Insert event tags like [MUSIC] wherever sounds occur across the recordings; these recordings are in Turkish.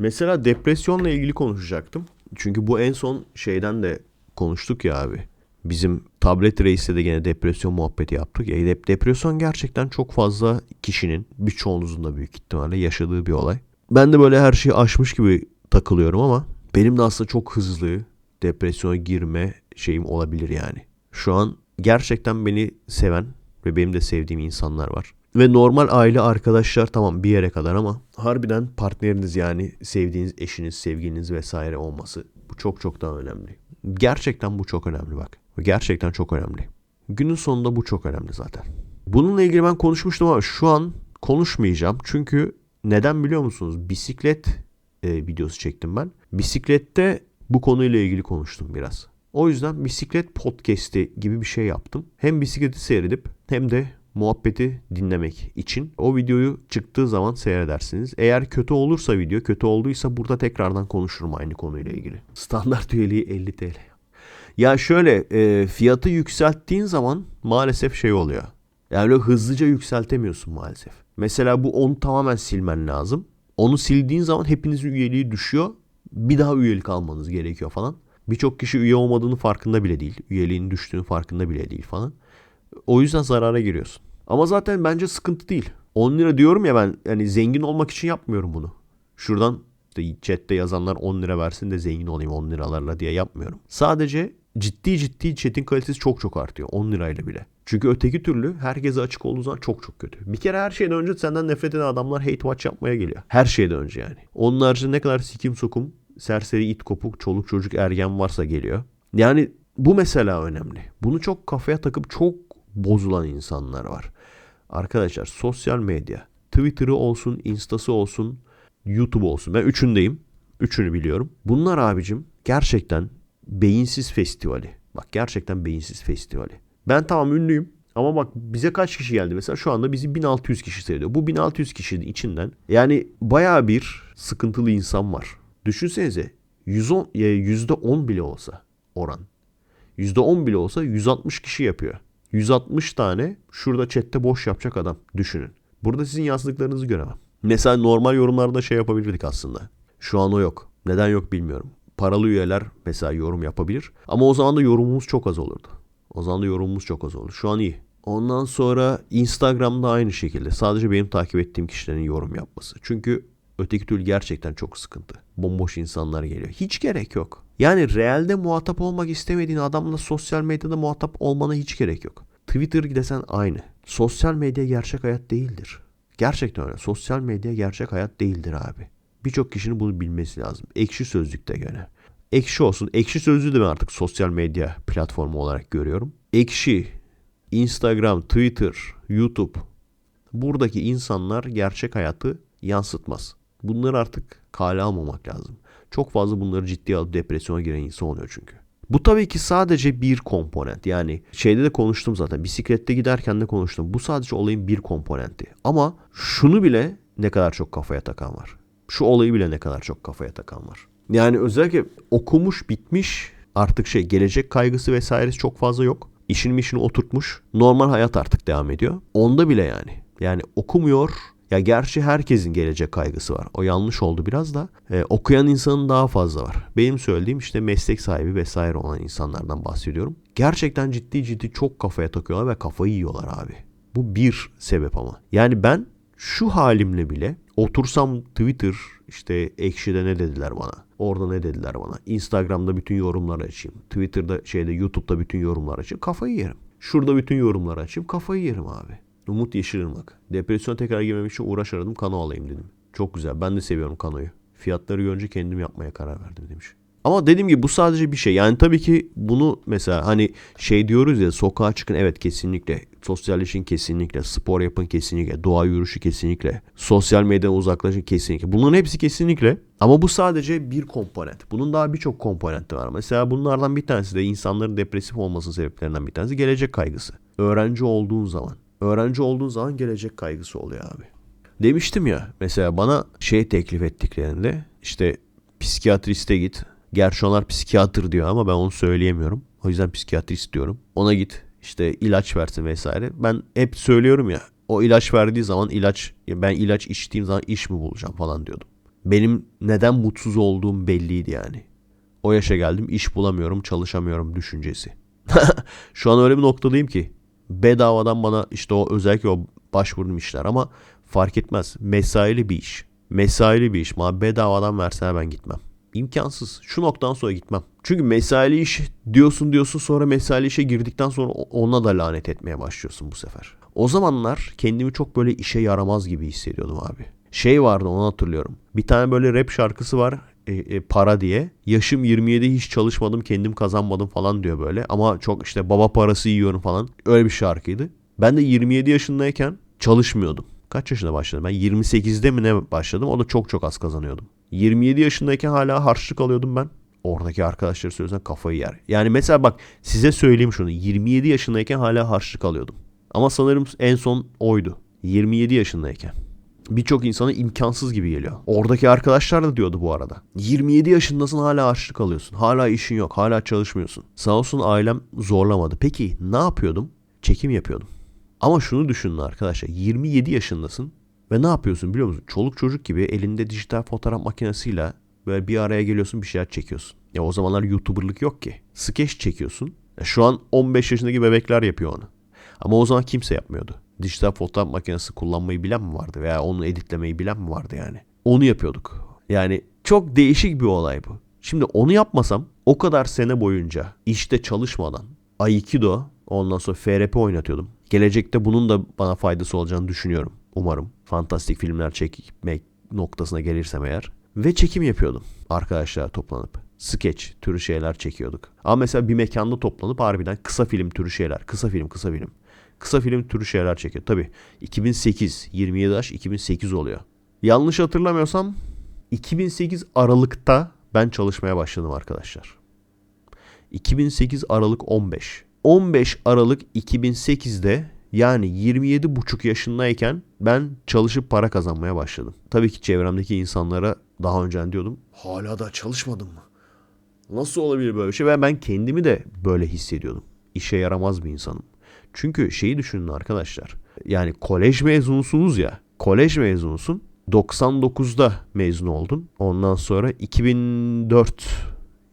Mesela depresyonla ilgili konuşacaktım. Çünkü bu en son şeyden de konuştuk ya abi. Bizim tablet reisle de gene depresyon muhabbeti yaptık. Ya dep- depresyon gerçekten çok fazla kişinin birçoğunuzun da büyük ihtimalle yaşadığı bir olay. Ben de böyle her şeyi aşmış gibi takılıyorum ama benim de aslında çok hızlı depresyona girme şeyim olabilir yani. Şu an gerçekten beni seven ve benim de sevdiğim insanlar var. Ve normal aile arkadaşlar tamam bir yere kadar ama harbiden partneriniz yani sevdiğiniz eşiniz, sevgiliniz vesaire olması bu çok çok daha önemli. Gerçekten bu çok önemli bak. Gerçekten çok önemli. Günün sonunda bu çok önemli zaten. Bununla ilgili ben konuşmuştum ama şu an konuşmayacağım. Çünkü neden biliyor musunuz? Bisiklet e, videosu çektim ben. Bisiklette bu konuyla ilgili konuştum biraz. O yüzden bisiklet podcast'i gibi bir şey yaptım. Hem bisikleti seyredip hem de muhabbeti dinlemek için o videoyu çıktığı zaman seyredersiniz. Eğer kötü olursa video, kötü olduysa burada tekrardan konuşurum aynı konuyla ilgili. Standart üyeliği 50 TL. Ya şöyle e, fiyatı yükselttiğin zaman maalesef şey oluyor. Yani öyle hızlıca yükseltemiyorsun maalesef. Mesela bu onu tamamen silmen lazım. Onu sildiğin zaman hepinizin üyeliği düşüyor. Bir daha üyelik almanız gerekiyor falan. Birçok kişi üye olmadığını farkında bile değil. Üyeliğin düştüğünü farkında bile değil falan. O yüzden zarara giriyorsun. Ama zaten bence sıkıntı değil. 10 lira diyorum ya ben yani zengin olmak için yapmıyorum bunu. Şuradan chatte yazanlar 10 lira versin de zengin olayım 10 liralarla diye yapmıyorum. Sadece ciddi ciddi chat'in kalitesi çok çok artıyor 10 lirayla bile. Çünkü öteki türlü herkese açık olduğu zaman çok çok kötü. Bir kere her şeyden önce senden nefret eden adamlar hate watch yapmaya geliyor. Her şeyden önce yani. Onun haricinde ne kadar sikim sokum, serseri it kopuk, çoluk çocuk ergen varsa geliyor. Yani bu mesela önemli. Bunu çok kafaya takıp çok bozulan insanlar var. Arkadaşlar sosyal medya, Twitter'ı olsun, Insta'sı olsun, YouTube olsun. Ben üçündeyim. Üçünü biliyorum. Bunlar abicim gerçekten beyinsiz festivali. Bak gerçekten beyinsiz festivali. Ben tamam ünlüyüm. Ama bak bize kaç kişi geldi? Mesela şu anda bizi 1600 kişi seyrediyor. Bu 1600 kişinin içinden yani baya bir sıkıntılı insan var. Düşünsenize 110, %10 bile olsa oran. %10 bile olsa 160 kişi yapıyor. 160 tane şurada chatte boş yapacak adam düşünün. Burada sizin yazdıklarınızı göremem. Mesela normal yorumlarda şey yapabilirdik aslında. Şu an o yok. Neden yok bilmiyorum. Paralı üyeler mesela yorum yapabilir. Ama o zaman da yorumumuz çok az olurdu. O zaman da yorumumuz çok az oldu. Şu an iyi. Ondan sonra Instagram'da aynı şekilde. Sadece benim takip ettiğim kişilerin yorum yapması. Çünkü öteki türlü gerçekten çok sıkıntı. Bomboş insanlar geliyor. Hiç gerek yok. Yani realde muhatap olmak istemediğin adamla sosyal medyada muhatap olmana hiç gerek yok. Twitter desen aynı. Sosyal medya gerçek hayat değildir. Gerçekten öyle. Sosyal medya gerçek hayat değildir abi. Birçok kişinin bunu bilmesi lazım. Ekşi sözlükte göre. Ekşi olsun. Ekşi sözlüğü de ben artık sosyal medya platformu olarak görüyorum. Ekşi, Instagram, Twitter, YouTube. Buradaki insanlar gerçek hayatı yansıtmaz. Bunları artık kale almamak lazım. Çok fazla bunları ciddiye alıp depresyona giren insan oluyor çünkü. Bu tabii ki sadece bir komponent. Yani şeyde de konuştum zaten. Bisiklette giderken de konuştum. Bu sadece olayın bir komponenti. Ama şunu bile ne kadar çok kafaya takan var. Şu olayı bile ne kadar çok kafaya takan var. Yani özellikle okumuş bitmiş artık şey gelecek kaygısı vesairesi çok fazla yok. İşini mişini oturtmuş. Normal hayat artık devam ediyor. Onda bile yani. Yani okumuyor ya gerçi herkesin gelecek kaygısı var. O yanlış oldu biraz da. Ee, okuyan insanın daha fazla var. Benim söylediğim işte meslek sahibi vesaire olan insanlardan bahsediyorum. Gerçekten ciddi ciddi çok kafaya takıyorlar ve kafayı yiyorlar abi. Bu bir sebep ama. Yani ben şu halimle bile otursam Twitter işte ekşide ne dediler bana. Orada ne dediler bana. Instagram'da bütün yorumları açayım. Twitter'da şeyde YouTube'da bütün yorumları açayım. Kafayı yerim. Şurada bütün yorumları açayım. Kafayı yerim abi. Umut Yeşilırmak. Depresyon tekrar girmemek için uğraş aradım. Kano alayım dedim. Çok güzel. Ben de seviyorum kanoyu. Fiyatları görünce kendim yapmaya karar verdim demiş. Ama dediğim gibi bu sadece bir şey. Yani tabii ki bunu mesela hani şey diyoruz ya sokağa çıkın evet kesinlikle. Sosyalleşin kesinlikle. Spor yapın kesinlikle. Doğa yürüyüşü kesinlikle. Sosyal medyadan uzaklaşın kesinlikle. Bunların hepsi kesinlikle. Ama bu sadece bir komponent. Bunun daha birçok komponenti var. Mesela bunlardan bir tanesi de insanların depresif olmasının sebeplerinden bir tanesi gelecek kaygısı. Öğrenci olduğun zaman. Öğrenci olduğun zaman gelecek kaygısı oluyor abi. Demiştim ya mesela bana şey teklif ettiklerinde işte psikiyatriste git. Gerçi onlar psikiyatr diyor ama ben onu söyleyemiyorum. O yüzden psikiyatrist diyorum. Ona git işte ilaç versin vesaire. Ben hep söylüyorum ya o ilaç verdiği zaman ilaç ben ilaç içtiğim zaman iş mi bulacağım falan diyordum. Benim neden mutsuz olduğum belliydi yani. O yaşa geldim iş bulamıyorum çalışamıyorum düşüncesi. [LAUGHS] Şu an öyle bir noktadayım ki bedavadan bana işte o özellikle o başvurduğum işler ama fark etmez. Mesaili bir iş. Mesaili bir iş. Bana bedavadan verseler ben gitmem. İmkansız. Şu noktadan sonra gitmem. Çünkü mesaili iş diyorsun diyorsun sonra mesaili işe girdikten sonra ona da lanet etmeye başlıyorsun bu sefer. O zamanlar kendimi çok böyle işe yaramaz gibi hissediyordum abi. Şey vardı onu hatırlıyorum. Bir tane böyle rap şarkısı var e, e, para diye. Yaşım 27 hiç çalışmadım kendim kazanmadım falan diyor böyle. Ama çok işte baba parası yiyorum falan. Öyle bir şarkıydı. Ben de 27 yaşındayken çalışmıyordum. Kaç yaşında başladım? Ben 28'de mi ne başladım? O da çok çok az kazanıyordum. 27 yaşındayken hala harçlık alıyordum ben. Oradaki arkadaşları söylesen kafayı yer. Yani mesela bak size söyleyeyim şunu. 27 yaşındayken hala harçlık alıyordum. Ama sanırım en son oydu. 27 yaşındayken. Birçok insana imkansız gibi geliyor. Oradaki arkadaşlar da diyordu bu arada. 27 yaşındasın hala harçlık alıyorsun. Hala işin yok. Hala çalışmıyorsun. Sağ olsun ailem zorlamadı. Peki ne yapıyordum? Çekim yapıyordum. Ama şunu düşünün arkadaşlar. 27 yaşındasın ve ne yapıyorsun biliyor musun? Çoluk çocuk gibi elinde dijital fotoğraf makinesiyle böyle bir araya geliyorsun bir şeyler çekiyorsun. Ya o zamanlar YouTuber'lık yok ki. Skeç çekiyorsun. Ya şu an 15 yaşındaki bebekler yapıyor onu. Ama o zaman kimse yapmıyordu. Dijital fotoğraf makinesi kullanmayı bilen mi vardı veya onu editlemeyi bilen mi vardı yani? Onu yapıyorduk. Yani çok değişik bir olay bu. Şimdi onu yapmasam o kadar sene boyunca işte çalışmadan Aikido ondan sonra FRP oynatıyordum. Gelecekte bunun da bana faydası olacağını düşünüyorum. Umarım. Fantastik filmler çekmek noktasına gelirsem eğer. Ve çekim yapıyordum. Arkadaşlar toplanıp. Sketch türü şeyler çekiyorduk. Ama mesela bir mekanda toplanıp harbiden kısa film türü şeyler. Kısa film, kısa film. Kısa film türü şeyler çekiyor. Tabi 2008, 27 yaş 2008 oluyor. Yanlış hatırlamıyorsam 2008 Aralık'ta ben çalışmaya başladım arkadaşlar. 2008 Aralık 15. 15 Aralık 2008'de yani 27 buçuk yaşındayken ben çalışıp para kazanmaya başladım. Tabii ki çevremdeki insanlara daha önce diyordum. Hala da çalışmadın mı? Nasıl olabilir böyle bir şey? Ve ben kendimi de böyle hissediyordum. İşe yaramaz bir insanım. Çünkü şeyi düşünün arkadaşlar. Yani kolej mezunusunuz ya. Kolej mezunusun. 99'da mezun oldun. Ondan sonra 2004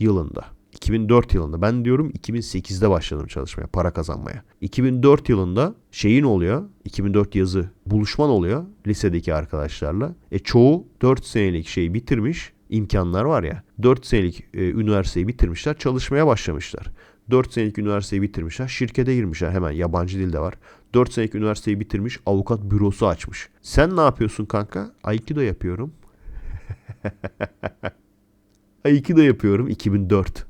yılında 2004 yılında ben diyorum 2008'de başladım çalışmaya, para kazanmaya. 2004 yılında şeyin oluyor, 2004 yazı buluşman oluyor lisedeki arkadaşlarla. E çoğu 4 senelik şeyi bitirmiş, imkanlar var ya. 4 senelik e, üniversiteyi bitirmişler, çalışmaya başlamışlar. 4 senelik üniversiteyi bitirmişler, şirkete girmişler hemen yabancı dilde var. 4 senelik üniversiteyi bitirmiş, avukat bürosu açmış. Sen ne yapıyorsun kanka? Aikido yapıyorum. [LAUGHS] Aikido yapıyorum 2004.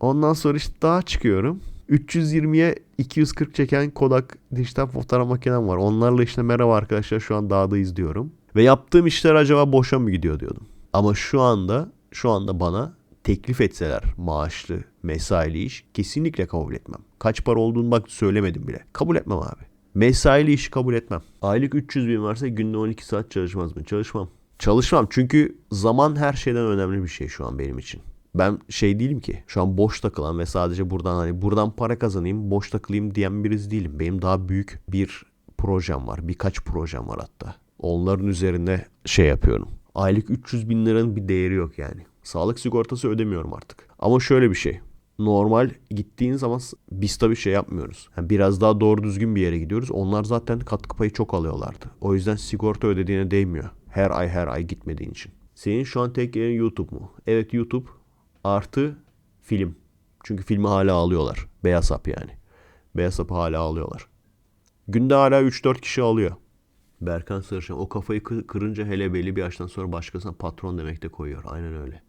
Ondan sonra işte daha çıkıyorum. 320'ye 240 çeken Kodak dijital fotoğraf makinem var. Onlarla işte merhaba arkadaşlar şu an dağda izliyorum. Ve yaptığım işler acaba boşa mı gidiyor diyordum. Ama şu anda şu anda bana teklif etseler maaşlı, mesaili iş kesinlikle kabul etmem. Kaç para olduğunu bak söylemedim bile. Kabul etmem abi. Mesaili işi kabul etmem. Aylık 300 bin varsa günde 12 saat çalışmaz mı? Çalışmam. Çalışmam çünkü zaman her şeyden önemli bir şey şu an benim için. Ben şey değilim ki şu an boş takılan ve sadece buradan hani buradan para kazanayım boş takılayım diyen birisi değilim. Benim daha büyük bir projem var. Birkaç projem var hatta. Onların üzerinde şey yapıyorum. Aylık 300 bin liranın bir değeri yok yani. Sağlık sigortası ödemiyorum artık. Ama şöyle bir şey. Normal gittiğin zaman biz tabii şey yapmıyoruz. Yani biraz daha doğru düzgün bir yere gidiyoruz. Onlar zaten katkı payı çok alıyorlardı. O yüzden sigorta ödediğine değmiyor. Her ay her ay gitmediğin için. Senin şu an tek yerin YouTube mu? Evet YouTube artı film. Çünkü filmi hala alıyorlar. Beyaz hap yani. Beyaz hapı hala alıyorlar. Günde hala 3-4 kişi alıyor. Berkan Sarıçam o kafayı kırınca hele belli bir yaştan sonra başkasına patron demek de koyuyor. Aynen öyle.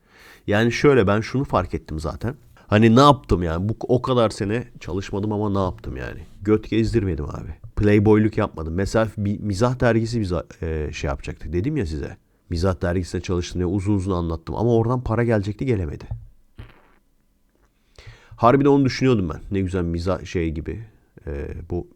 Yani şöyle ben şunu fark ettim zaten. Hani ne yaptım yani bu o kadar sene çalışmadım ama ne yaptım yani. Göt gezdirmedim abi. Playboyluk yapmadım. Mesela bir mizah dergisi bize şey yapacaktık. Dedim ya size. Mizah dergisinde çalıştım diye uzun uzun anlattım. Ama oradan para gelecekti gelemedi. Harbiden onu düşünüyordum ben. Ne güzel mizah şey gibi. E, bu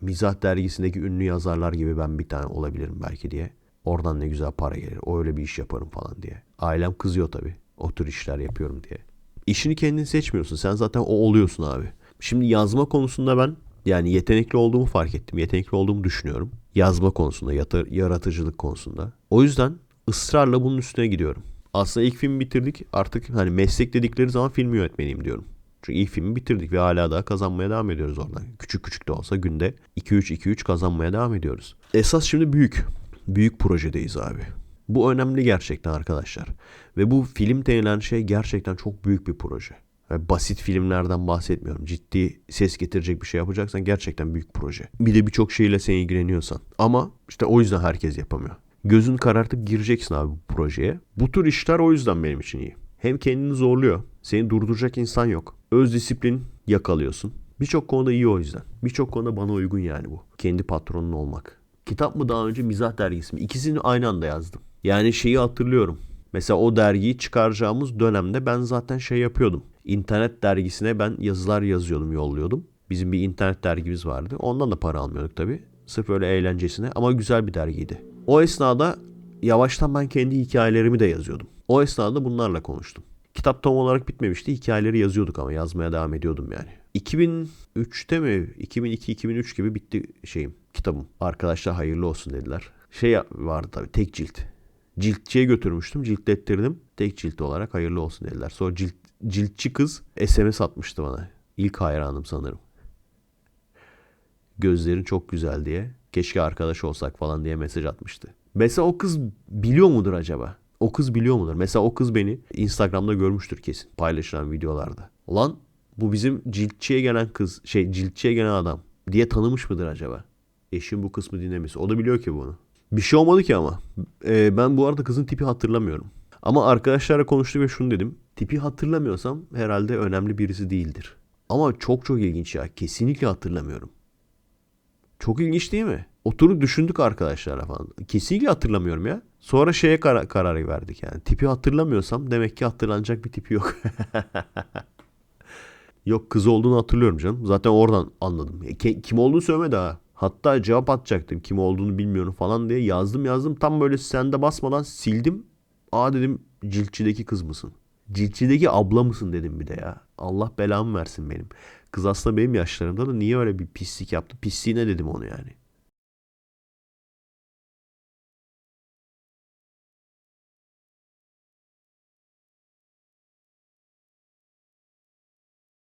mizah dergisindeki ünlü yazarlar gibi ben bir tane olabilirim belki diye. Oradan ne güzel para gelir. O öyle bir iş yaparım falan diye. Ailem kızıyor tabii. O tür işler yapıyorum diye. İşini kendin seçmiyorsun. Sen zaten o oluyorsun abi. Şimdi yazma konusunda ben yani yetenekli olduğumu fark ettim. Yetenekli olduğumu düşünüyorum. Yazma konusunda, yaratıcılık konusunda. O yüzden ısrarla bunun üstüne gidiyorum. Aslında ilk filmi bitirdik. Artık hani meslek dedikleri zaman film yönetmeniyim diyorum. Çünkü ilk filmi bitirdik ve hala daha kazanmaya devam ediyoruz oradan. Küçük küçük de olsa günde 2-3-2-3 kazanmaya devam ediyoruz. Esas şimdi büyük. Büyük projedeyiz abi. Bu önemli gerçekten arkadaşlar. Ve bu film denilen şey gerçekten çok büyük bir proje. Ve basit filmlerden bahsetmiyorum. Ciddi ses getirecek bir şey yapacaksan gerçekten büyük proje. Bir de birçok şeyle sen ilgileniyorsan. Ama işte o yüzden herkes yapamıyor. Gözün karartıp gireceksin abi bu projeye. Bu tür işler o yüzden benim için iyi. Hem kendini zorluyor. Seni durduracak insan yok. Öz disiplin yakalıyorsun. Birçok konuda iyi o yüzden. Birçok konuda bana uygun yani bu. Kendi patronun olmak. Kitap mı daha önce mizah dergisi mi? İkisini aynı anda yazdım. Yani şeyi hatırlıyorum. Mesela o dergiyi çıkaracağımız dönemde ben zaten şey yapıyordum. İnternet dergisine ben yazılar yazıyordum, yolluyordum. Bizim bir internet dergimiz vardı. Ondan da para almıyorduk tabii. Sırf öyle eğlencesine ama güzel bir dergiydi. O esnada yavaştan ben kendi hikayelerimi de yazıyordum. O esnada bunlarla konuştum. Kitap tam olarak bitmemişti. Hikayeleri yazıyorduk ama yazmaya devam ediyordum yani. 2003'te mi? 2002-2003 gibi bitti şeyim, kitabım. Arkadaşlar hayırlı olsun dediler. Şey vardı tabii tek cilt. Ciltçiye götürmüştüm. Ciltlettirdim. Tek cilt olarak hayırlı olsun dediler. Sonra cilt, ciltçi kız SMS atmıştı bana. İlk hayranım sanırım. Gözlerin çok güzel diye. Keşke arkadaş olsak falan diye mesaj atmıştı. Mesela o kız biliyor mudur acaba? O kız biliyor mudur? Mesela o kız beni Instagram'da görmüştür kesin paylaşılan videolarda. Ulan bu bizim ciltçiye gelen kız, şey ciltçiye gelen adam diye tanımış mıdır acaba? Eşim bu kısmı dinlemiş. O da biliyor ki bunu. Bir şey olmadı ki ama. Ee, ben bu arada kızın tipi hatırlamıyorum. Ama arkadaşlarla konuştum ve şunu dedim. Tipi hatırlamıyorsam herhalde önemli birisi değildir. Ama çok çok ilginç ya. Kesinlikle hatırlamıyorum. Çok ilginç değil mi? Oturup düşündük arkadaşlarla falan. Kesinlikle hatırlamıyorum ya. Sonra şeye kar- kararı verdik yani. Tipi hatırlamıyorsam demek ki hatırlanacak bir tipi yok. [LAUGHS] yok kız olduğunu hatırlıyorum canım. Zaten oradan anladım. E, kim olduğunu söylemedi ha. Hatta cevap atacaktım kim olduğunu bilmiyorum falan diye yazdım yazdım. Tam böyle sende basmadan sildim. Aa dedim ciltçideki kız mısın? Ciltçideki abla mısın dedim bir de ya. Allah belamı versin benim. Kız aslında benim yaşlarımda da niye öyle bir pislik yaptı? Pisliğine dedim onu yani.